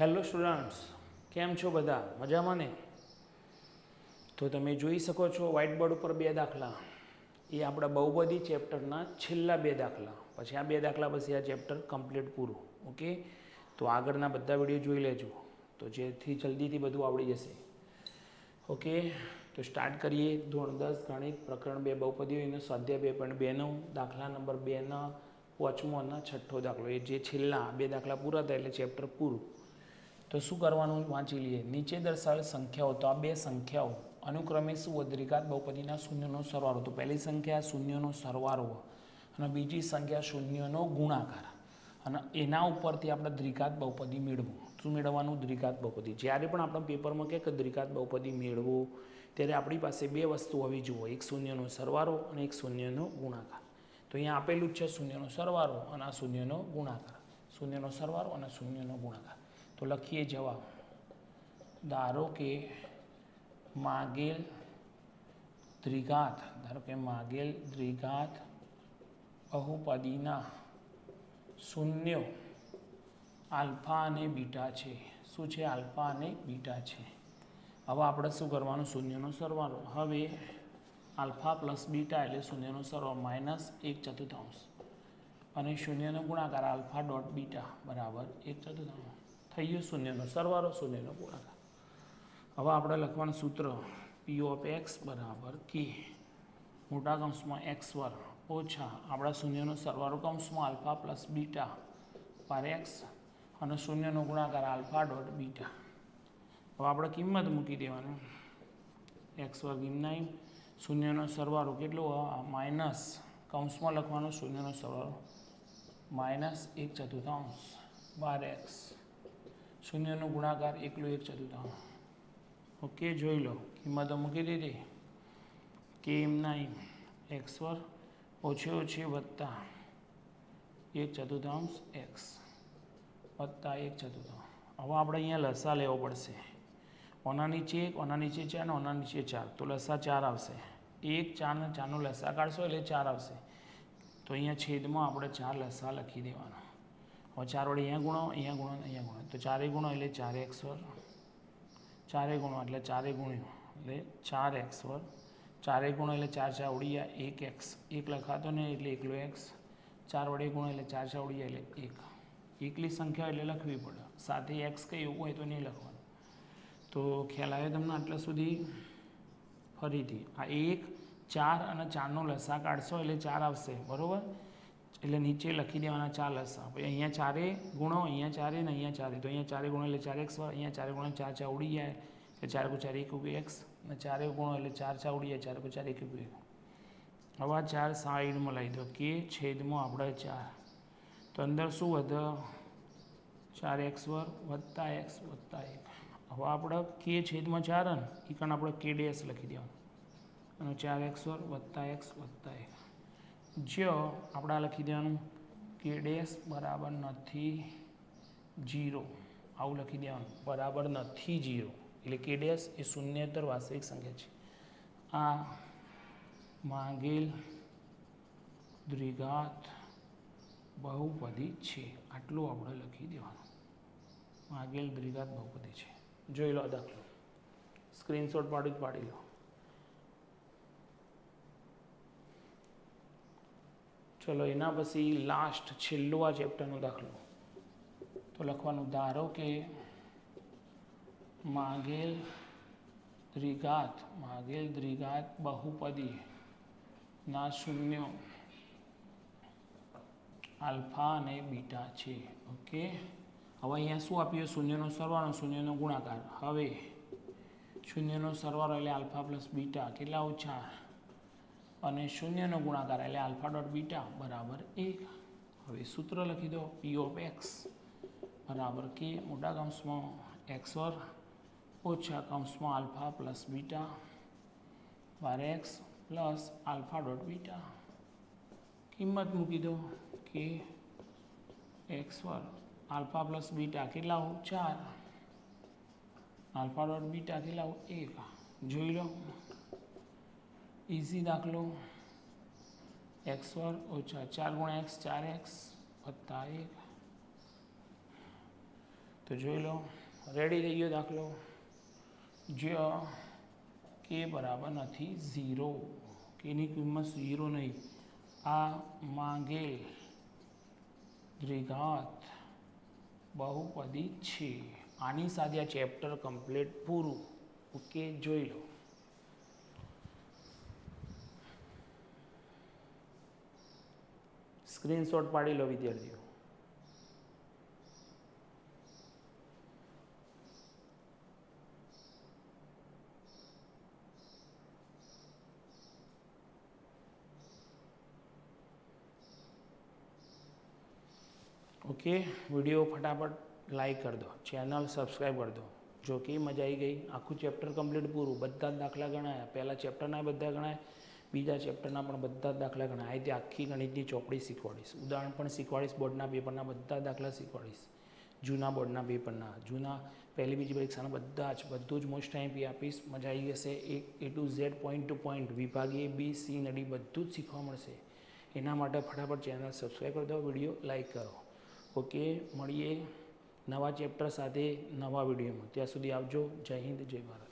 Hello students, કેમ છો બધા? મજામાં ને? તો તમે જોઈ શકો છો વ્હાઇટ બોર્ડ ઉપર બે દાખલા. એ આપણા બહુબધી ચેપ્ટરના છેલ્લા બે દાખલા. પછી આ બે દાખલા પછી આ ચેપ્ટર કમ્પ્લીટ પૂરું, ઓકે? તો આગળના બધા વીડિયો જોઈ લેજો. તો જેથી જલ્દીથી બધું આવડી જશે. ઓકે? તો સ્ટાર્ટ કરીએ. ધોરણ દસ ગણિત પ્રકરણ બે બહુપદીઓ એનો સ્વાધ્યાય બે પોઈન્ટ બેનો દાખલા નંબર બેના પાંચમો અને છઠ્ઠો દાખલો. એ જે છેલ્લા બે દાખલા પૂરા થાય એટલે ચેપ્ટર પૂરું. તો શું કરવાનું વાંચી લઈએ? નીચે દર્શાવેલ સંખ્યાઓ તો આ બે સંખ્યાઓ. અનુક્રમે શું દ્વિઘાત બહુપદીના શૂન્યનો સરવાળો? તો પહેલી સંખ્યા શૂન્યનો સરવાળો અને બીજી સંખ્યા શૂન્યનો ગુણાકાર. અને એના ઉપરથી આપણે દ્વિઘાત બહુપદી મેળવવું શું મેળવવાનું? દ્વિઘાત બહુપદી. જ્યારે પણ આપણે પેપરમાં કહે કે દ્વિઘાત બહુપદી મેળવો, ત્યારે આપણી પાસે બે વસ્તુ હોવી જોઈએ. એક શૂન્યનો સરવાળો અને એક શૂન્યનો ગુણાકાર. તો અહીંયા આપેલું જ છે શૂન્યનો સરવાળો અને આ શૂન્યનો ગુણાકાર. શૂન્યનો સરવાળો અને શૂન્યનો ગુણાકાર. તો લખીએ જવાબ. ધારો કે માગેલ દ્વિઘાત, ધારો કે માગેલ દ્વિઘાત બહુપદીના શૂન્યો આલ્ફા અને બીટા છે. શું છે? આલ્ફા અને બીટા છે. હવે આપણે શું કરવાનું? શૂન્યનો સરવાળો. હવે આલ્ફા પ્લસ બીટા એટલે શૂન્યનો સરવાળો માઇનસ એક ચતુર્થાંશ. અને શૂન્યનો ગુણાકાર આલ્ફા ડોટ બીટા. બરાબર? એક ચતુર્થાંશ. થઈ ગયું શૂન્યનો સરવાળો શૂન્યનો ગુણાકાર. હવે આપણે લખવાનું સૂત્ર પી ઓફ એક્સ બરાબર કે મોટા કૌંસમાં એક્સ વર્ગ ઓછા, આપણા શૂન્યનો સરવાળો કૌંસમાં આલ્ફા પ્લસ બીટા પર એક્સ અને શૂન્યનો ગુણાકાર આલ્ફા ડોટ બીટા. હવે આપણે કિંમત મૂકી દેવાનું. એક્સ વર્ગ નાઇન શૂન્યનો સરવાળો કેટલો માઇનસ કૌંસમાં લખવાનો શૂન્યનો સરવાળો. માઇનસ એક ચતુર્થાંશ બાર એક્સ શૂન્યનો ગુણાકાર એકલું એક ચતુર્થાંશ. ઓકે જોઈ લો. કિંમતો મૂકી દીધી. કે એમ નાઇન એક્સ પર ઓછે ઓછે વત્તા એક ચતુર્થાંશ એક્સ વત્તા એક ચતુર્થાંશ. હવે આપણે અહીંયા લસા લેવો પડશે. ઓના નીચે એક, ઓના નીચે ચાર ને ઓના નીચે ચાર. તો લસા ચાર આવશે. એક, ચાર ને ચારનો લસા કાઢશો એટલે ચાર આવશે. તો અહીંયા છેદમાં આપણે ચાર લસા લખી દેવાનો. હવે ચાર વડે અહીંયા ગુણો અહીંયા ગુણો અહીંયા ગુણો તો ચારે ગુણો એટલે ચાર એક્સ વર ચારે ગુણો એટલે ચારે ગુણ્યો એટલે ચાર એક્સ વર ચારે ગુણો એટલે ચાર ચાર ઉડી એક એક્સ એક લખાતો ને એટલે એકલો એક્સ ચાર વડે ગુણો એટલે ચાર ચાર ઉડી એટલે એક એકલી સંખ્યા એટલે લખવી પડે સાથે એક્સ કંઈ એવું હોય તો નહીં લખવાનું તો ખ્યાલ આવ્યો તમને આટલા સુધી ફરીથી આ એક ચાર અને ચારનો લસા કાઢશો એટલે ચાર આવશે બરાબર એટલે નીચે લખી દેવાના ચાર લસા. પછી અહીંયા ચારે ગુણો, અહીંયા ચારે ને અહીંયા ચારે. તો અહીંયા ચારે ગુણો એટલે ચાર એક્સ અહીંયા ચારે ગુણો ચાર ચાર ઉડી જાય. એટલે ચાર કુ ચાર એક ઉગી એક્સ. અને ચારે ગુણો એટલે ચાર ચાર ઉડી જાય, ચાર કુ ચાર એક ઉગી હવે આ ચાર સાઈડમાં લઈ દો. કે છેદમાં આપણે ચાર. તો અંદર શું વધે? ચાર એક્સ વર્ગ વત્તા એક્સ વત્તા એક. હવે આપણે કે છેદમાં ચાર ને એ કારણ આપણે કે ડેસ લખી દેવાનું. અને ચાર એક્સ વર્ગ વત્તા એક્સ વત્તા એક. જો આપણે લખી દેવાનું. કે ડેસ બરાબર નથી જીરો આવું લખી દેવાનું. બરાબર નથી જીરો એટલે કે ડેસ એ શૂન્યતર વાસ્તવિક સંખ્યા છે. આ માંગેલ દ્વિઘાત બહુપદી છે. આટલું આપણે લખી દેવાનું. માંગેલ દ્વિઘાત બહુપદી છે. જોઈ લો દાખલો. સ્ક્રીનશોટ પાડી પાડી લો. ચલો, એના પછી લાસ્ટ છેલ્લો આ ચેપ્ટરનો દાખલો. તો લખવાનું, ધારો કે માગેલ દ્વિઘાત માગેલ દ્વિઘાત બહુપદી ના શૂન્યો આલ્ફા અને બીટા છે. ઓકે હવે અહીંયા શું આપ્યું શૂન્યનો સરવાળો શૂન્યનો ગુણાકાર. હવે, શૂન્યનો સરવાળો એટલે આલ્ફા પ્લસ બીટા. કેટલા ઓછા? અને શૂન્યનો ગુણાકાર એટલે આલ્ફા ડોટ બીટા બરાબર એક હવે સૂત્ર લખી દો પી ઓફ એક્સ બરાબર કે મોટા કૌંસમાં એક્સ વર, ઓછા કૌંસમાં આલ્ફા પ્લસ બીટા બાર x plus alpha dot beta. કિંમત મૂકી દો કે એક્સ વર, આલ્ફા પ્લસ બીટા કેટલા ચાર. આલ્ફા ડોટ બીટા કેટલા એક. જોઈ લો. ઇઝી દાખલો. એક્સ વર્ગ ઓછા ચાર ગુણ્યા એક્સ ચાર એક્સ વત્તા એક. તો જોઈ લો રેડી થઈ ગયો દાખલો. જ્યાં કે બરાબર નથી ઝીરો કેની કિંમત ઝીરો નહીં. આ માંગેલ દ્વિઘાત બહુપદી છે. આની સાથે આ ચેપ્ટર કમ્પ્લીટ પૂરું. ઓકે જોઈ લો. સ્ક્રીનશોટ પાડી લો વિદ્યાર્થીઓ. ઓકે વીડિયો ફટાફટ લાઈક કરી દો ચેનલ સબસ્ક્રાઈબ કરી દો. જો કે મજા આવી ગઈ, આખું ચેપ્ટર કમ્પ્લીટ પૂરું, બધા દાખલા ગણાયા. પહેલાં ચેપ્ટરના બધા ગણાય. બીજા ચેપ્ટરના પણ બધા જ દાખલા ગણાય. આ રીતે આખી ગણિતની ચોપડી શીખવાડીશ. ઉદાહરણ પણ શીખવાડીશ, બોર્ડના પેપરના બધા દાખલા શીખવાડીશ. જૂના બોર્ડના પેપરના. જૂના પહેલી બીજી પરીક્ષાના બધા જ, બધું જ મોસ્ટ ટાઈમ આપીશ. મજા આવી જશે. એ A to Z point two point વિભાગીય બી સી નડી બધું જ શીખવા મળશે. એના માટે ફટાફટ ચેનલ સબસ્ક્રાઈબ કરી દો, વીડિયો લાઇક કરો. ઓકે મળીએ નવા ચેપ્ટર સાથે નવા વિડીયોમાં. ત્યાં સુધી આવજો. જય હિન્દ, જય ભારત.